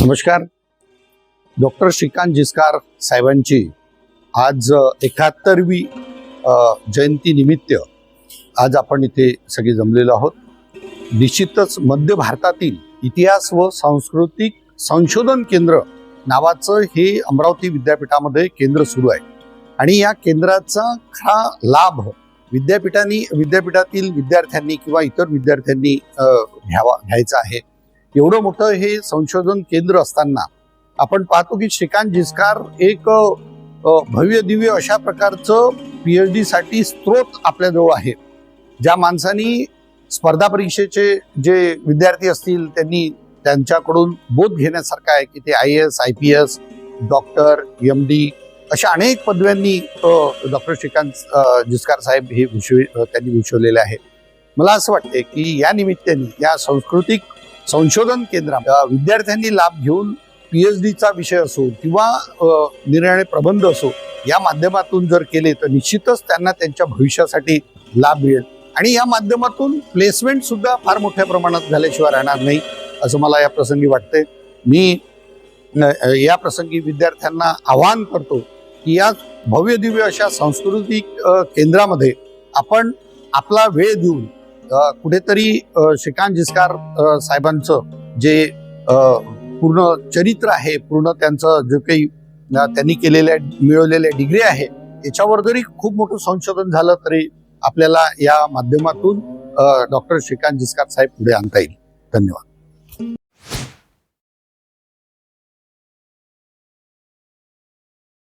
नमस्कार. डॉक्टर श्रीकांत जिस्कार साहेबांची आज एकाहत्तरवी जयंती निमित्त आज आपण इथे सगळे जमलेलो आहोत. निश्चितच मध्य भारतातील इतिहास व सांस्कृतिक संशोधन केंद्र नावाचं हे अमरावती विद्यापीठामध्ये केंद्र सुरू आहे. आणि या केंद्राचा खरा लाभ विद्यापीठांनी विद्यापीठातील विद्यार्थ्यांनी किंवा इतर विद्यार्थ्यांनी घ्यावा घ्यायचा आहे. एवढं मोठं हे संशोधन केंद्र असताना आपण पाहतो की श्रीकांत जिस्कार एक भव्य दिव्य अशा प्रकारचं पीएच एच डीसाठी स्त्रोत आपल्याजवळ आहे. ज्या माणसांनी स्पर्धा परीक्षेचे जे विद्यार्थी असतील त्यांनी त्यांच्याकडून बोध घेण्यासारखा आहे की ते I S I P S doctor M D अशा अनेक पदव्यांनी डॉक्टर श्रीकांत जिस्कार साहेब हे भूषव त्यांनी भूषवलेले आहे. मला असं वाटते की या निमित्ताने या सांस्कृतिक संशोधन केंद्रात विद्यार्थ्यांनी लाभ घेऊन पीएच डीचा विषय असो किंवा निर्णय प्रबंध असो या माध्यमातून जर केले तर निश्चितच त्यांना त्यांच्या भविष्यासाठी लाभ मिळेल. आणि या माध्यमातून प्लेसमेंट सुद्धा फार मोठ्या प्रमाणात झाल्याशिवाय राहणार नाही असं मला या प्रसंगी वाटते मी या प्रसंगी विद्यार्थ्यांना आवाहन करतो की या भव्य दिव्य अशा सांस्कृतिक केंद्रामध्ये आपण आपला वेळ देऊन कुठेतरी श्रीकांत जिस्कार साहेबांचं जे पूर्ण चरित्र आहे पूर्ण त्यांचं जे काही त्यांनी केलेल्या मिळवलेल्या डिग्री आहे याच्यावर जरी खूप मोठं संशोधन झालं तरी आपल्याला या माध्यमातून डॉक्टर श्रीकांत जिस्कार साहेब पुढे आणता येईल. धन्यवाद.